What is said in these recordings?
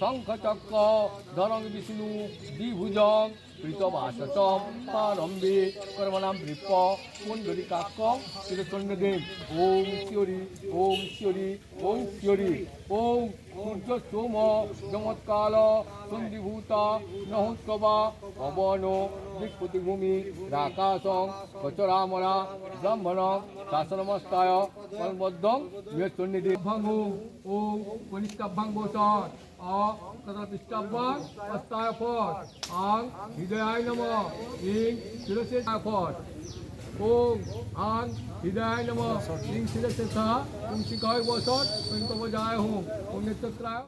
শঙ্খচক্র ধরং বিষ্ণু দ্বিভুজং কৃতবাসতম পারম্বে কর্মণাম বৃপ কুণ্ডলিকাক্ষ চিরচন্দ্রদেব ওম শিয়রি ওম শিয়রি ওম শিয়রি। ওম সূর্য সোম চমৎকাল সন্ধিভূতা নহোৎসবা পবন দিক্পতিভূমি রাকাশং কচরামরা ব্রাহ্মণ শাসনমস্তায় কর্মদ্দং বৃহৎচন্ডীদেব ভাঙ্গু ওম কনিষ্কাভ্যাং বসন অ কদপিষ্টাভ্যাং অস্তায় ফট আং, হৃদয়ায় নম, ইং শিরসে ফট ওম আং হৃদয়ায় নম, ইং শিরসে সহ ওম শিখায় বসন ওম কবজায় হুম ওম নেত্রায়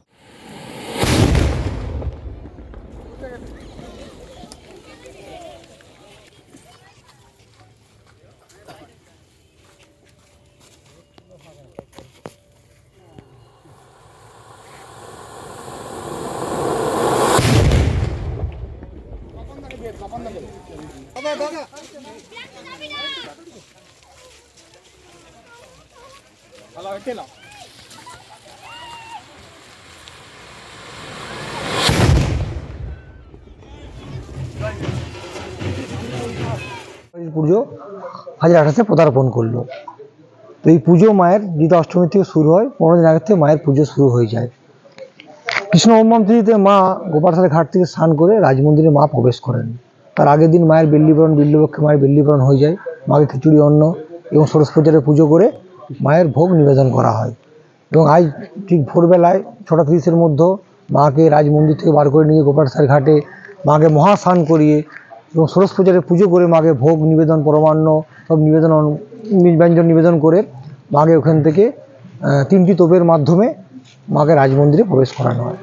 পুজো হাজার আঠাশে পদার্পণ করল। তো এই পুজো মায়ের গীতা অষ্টমী থেকে শুরু হয়, পনেরো দিন আগে থেকে মায়ের পুজো শুরু হয়ে যায়। কৃষ্ণ তিথিতে মা গোপালসারের ঘাট থেকে স্নান করে রাজমন্দিরে মা প্রবেশ করেন। তার আগের দিন মায়ের বেল্লিবরণ বিল্লবক্ষে মায়ের বেল্লিবরণ হয়ে যায়, মাকে খিচুড়ি, অন্ন এবং সরস্বতী পূজারে পুজো করে মায়ের ভোগ নিবেদন করা হয়। এবং আজ ঠিক ভোরবেলায় ছটা তিরিশের মধ্যে মাকে রাজমন্দির থেকে বার করে নিয়ে গোপালসারের ঘাটে মাকে মহাস্নান করিয়ে এবং ষোড়শ পূজারে পুজো করে মাকে ভোগ নিবেদন, পরমান্ন সব নিবেদন, ব্যঞ্জন নিবেদন করে মাকে ওখান থেকে তিনটি তোপের মাধ্যমে মাকে রাজমন্দিরে প্রবেশ করানো হয়।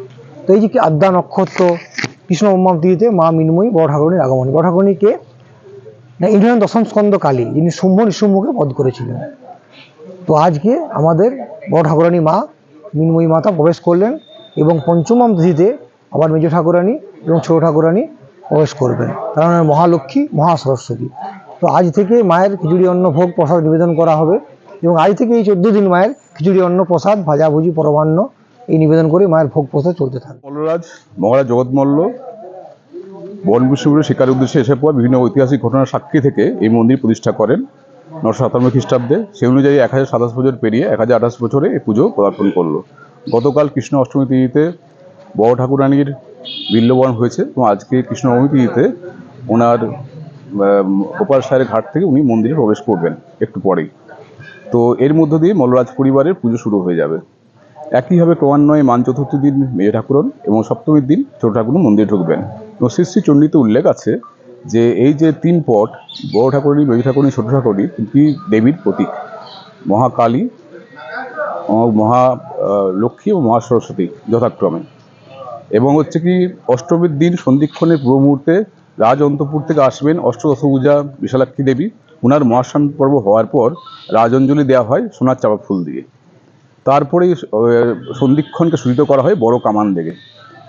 তো এই যে কি আদ্যা নক্ষত্র কৃষ্ণ তিথিতে মা মিনময়ী বড় ঠাকুরণীর আগমনী। বড় ঠাকুরণীকে না ইন্দ্রায়ণ দশম স্কন্দ কালী, যিনি শুম্ভ নিশুম্ভকে বধ করেছিলেন। তো আজকে আমাদের বড় ঠাকুরানী মা, মিনময়ী মাতা প্রবেশ করলেন এবং পঞ্চমম তিথিতে আবার মেজ ঠাকুরানী এবং ছোট ঠাকুরানী প্রবেশ করবেন। কারণ মহালক্ষ্মী মহা সরস্বতী তো আজ থেকে মায়ের খিচুড়ি, অন্ন, ভোগ, প্রসাদ নিবেদন করা হবে এবং আজ থেকে এই চোদ্দ দিন মায়ের খিচুড়ি, অন্ন, প্রসাদ, ভাজাভুজি, পরমান্ন এই নিবেদন করে মায়ের ভোগ প্রথা চলতে থাকে। মল্লরাজ মহারাজ জগৎ মল্ল বন শিকার উদ্দেশ্যে এসে পর বিভিন্ন ঐতিহাসিক ঘটনার সাক্ষী থেকে এই মন্দির প্রতিষ্ঠা করেন নশো সাতান্ন খ্রিস্টাব্দে। সেই অনুযায়ী এক হাজার সাতাশ বছর পেরিয়ে এক হাজার আঠাশ বছরে এই পুজো পদার্পণ করল। গতকাল কৃষ্ণ অষ্টমী তিথিতে বড় ঠাকুরানীর বিল্লবরণ হয়েছে এবং আজকে কৃষ্ণ নবমী তিথিতে ওনার গোপাল সাহের ঘাট থেকে উনি মন্দিরে প্রবেশ করবেন একটু পরেই। তো এর মধ্য দিয়ে মল্লরাজ পরিবারের পুজো শুরু হয়ে যাবে। একইভাবে ক্রমান্বয়ে মান চতুর্থী দিন মেয়ে ঠাকুরন এবং সপ্তমীর দিন ছোট ঠাকুর মন্দিরে ঢুকবেন। এবং শ্রী চণ্ডীতে উল্লেখ আছে যে এই যে তিন পট বড় ঠাকুরী মেয়ে ঠাকুরী ছোট ঠাকুরী তিনটি দেবীর প্রতীক। মহাকালী, মহা লক্ষ্মী ও মহা সরস্বতী যথাক্রমে। এবং হচ্ছে কি অষ্টমীর দিন সন্ধিক্ষণের পূর্ব মুহূর্তে রাজ অন্তপুর থেকে আসবেন অষ্টদশ পূজা বিশালাক্ষী দেবী। ওনার মহাস্নান পর্ব হওয়ার পর রাজঞ্জলি দেওয়া হয় সোনার চাপা ফুল দিয়ে। তারপরেই সন্ধিক্ষণকে সূচিত করা হয় বড় কামান দেখে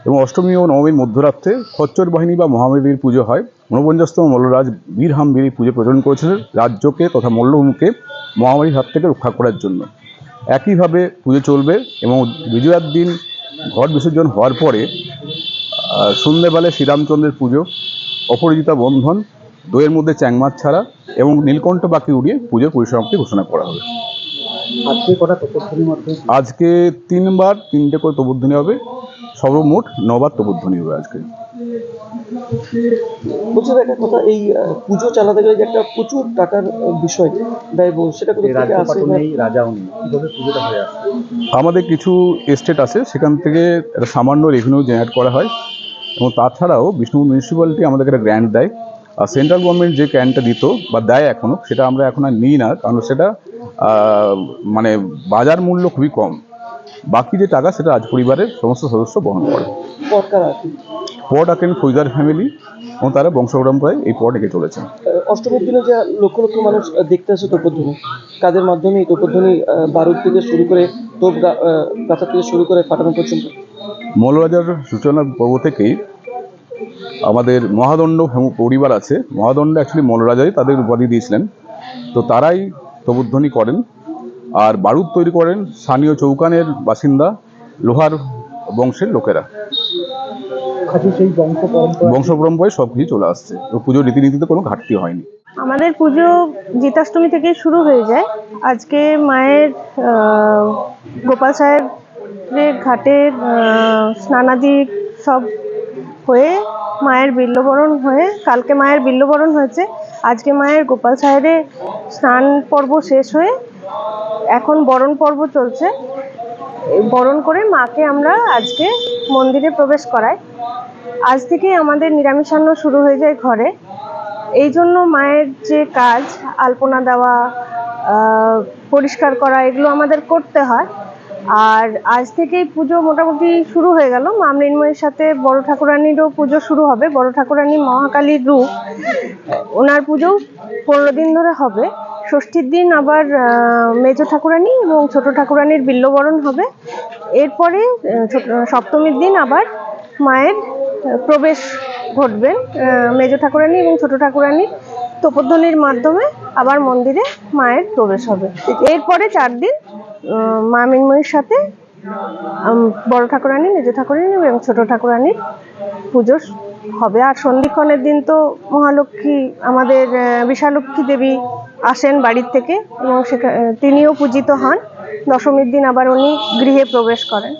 এবং অষ্টমী ও নবমীর মধ্যরাত্রে খচ্চর বাহিনী বা মহামেরীর পুজো হয়। ঊনপঞ্চাশতম মল্লরাজ বীর হামবীর পুজো প্রচলন করেছিলেন রাজ্যকে তথা মল্লভূমিকে মহামারীর হাত থেকে রক্ষা করার জন্য। একইভাবে পুজো চলবে এবং বিজয়ার দিন ঘট বিসর্জন হওয়ার পরে সন্ধ্যেবেলায় শ্রীরামচন্দ্রের পুজো, অপরাজিতা বন্ধন, দইয়ের মধ্যে চ্যাংমাছ ছাড়া এবং নীলকণ্ঠ বাকি উড়িয়ে পুজোর পরিসমাপ্তি ঘোষণা করা হবে। আজকে কটা তপস্যার মধ্যে? আজকে তিনবার তিনটে করে তবুধ্বনি হবে। সর্বমোট নবার তবুধ্বনি হবে আজকে। বলছি একটা কথা এই পুজো চালাতে গেলে যে একটা প্রচুর টাকার বিষয় ব্যয়বহুল সেটা কোথা থেকে আসে রাজাও নেই। কীভাবে পুজোটা হয়ে আসছে আমাদের কিছু এস্টেট আছে সেখান থেকে একটা সামান্য রেভিনিউ জেনারেট করা হয়। এবং তাছাড়াও বিষ্ণুপুর মিউনিসিপ্যালিটি আমাদেরকে একটা গ্র্যান্ট দেয়। আর সেন্ট্রাল গভর্নমেন্ট যে গ্র্যান্টটা দিত বা দেয় এখনও সেটা আমরা এখন আর নিই না। কারণ সেটা মানে বাজার মূল্য খুবই কম। বাকি যে টাকা সেটা রাজ পরিবারের সমস্ত সদস্য বহন করে। পট আঁকেন ফৌজার ফ্যামিলি এবং তারা বংশপরম্পরায় এই পট এঁকে চলেছেন। অষ্টমীর দিনে যে লক্ষ লক্ষ মানুষ দেখতে আসে তোপধ্বনি। কাদের মাধ্যমে এই তোপধ্বনি বারুদ থেকে শুরু করে তোপ গাছা থেকে শুরু করে ফাটানো পর্যন্ত। মৌলরাজার সূচনা পর্ব থেকেই আমাদের মহাদণ্ড পরিবার আছে। মহাদণ্ড অ্যাকচুয়ালি মৌলরাজাই তাদের উপাধি দিয়েছিলেন। তো তারাই তবুধ্বনি করেন। আর বারুদ তৈরি করেন স্থানীয় চৌকানের বাসিন্দা লোহার বংশের লোকেরা। সেই বংশ পরম্পরায় সব কিছু চলে আসছে। পুজোর রীতিনীতিতে কোনো ঘাটতি হয়নি। আমাদের পুজো জিতাষ্টমী থেকে শুরু হয়ে যায়। আজকে মায়ের আহ, গোপাল সাহেবের ঘাটের আহ, স্নানাদি সব হয়ে মায়ের বিল্লবরণ হয়ে, কালকে মায়ের বিল্লবরণ হয়েছে। আজকে মায়ের গোপাল সাহেবের স্নান পর্ব শেষ হয়ে এখন বরণ পর্ব চলছে। বরণ করে মাকে আমরা আজকে মন্দিরে প্রবেশ করাই। আজ থেকে আমাদের নিরামিষান্ন শুরু হয়ে যায় ঘরে। এই জন্য মায়ের যে কাজ, আলপনা দেওয়া পরিষ্কার করা, এগুলো আমাদের করতে হয়। আর আজ থেকেই পুজো মোটামুটি শুরু হয়ে গেল। মা মৃন্ময়ের সাথে বড় ঠাকুরানিরও পুজো শুরু হবে। বড় ঠাকুরানী মহাকালীর রূপ, ওনার পুজো পনেরো দিন ধরে হবে। ষষ্ঠীর দিন আবার মেজ ঠাকুরানী এবং ছোট ঠাকুরানীর বিল্লবরণ হবে। এরপরে সপ্তমীর দিন আবার মায়ের প্রবেশ ঘটবেন মেজ ঠাকুরানী এবং ছোট ঠাকুরানী তোপধ্বনির মাধ্যমে আবার মন্দিরে মায়ের প্রবেশ হবে। এরপরে চার দিন আহ, মা মৃন্ময়ীর সাথে বড় ঠাকুরানি মেজ ঠাকুরানি এবং ছোট ঠাকুরানির পুজো হবে। আর সন্ধিক্ষণের দিন তো মহালক্ষ্মী আমাদের বিশালক্ষ্মী দেবী আসেন বাড়ির থেকে এবং সেখানে তিনিও পূজিত হন। দশমীর দিন আবার উনি গৃহে প্রবেশ করেন।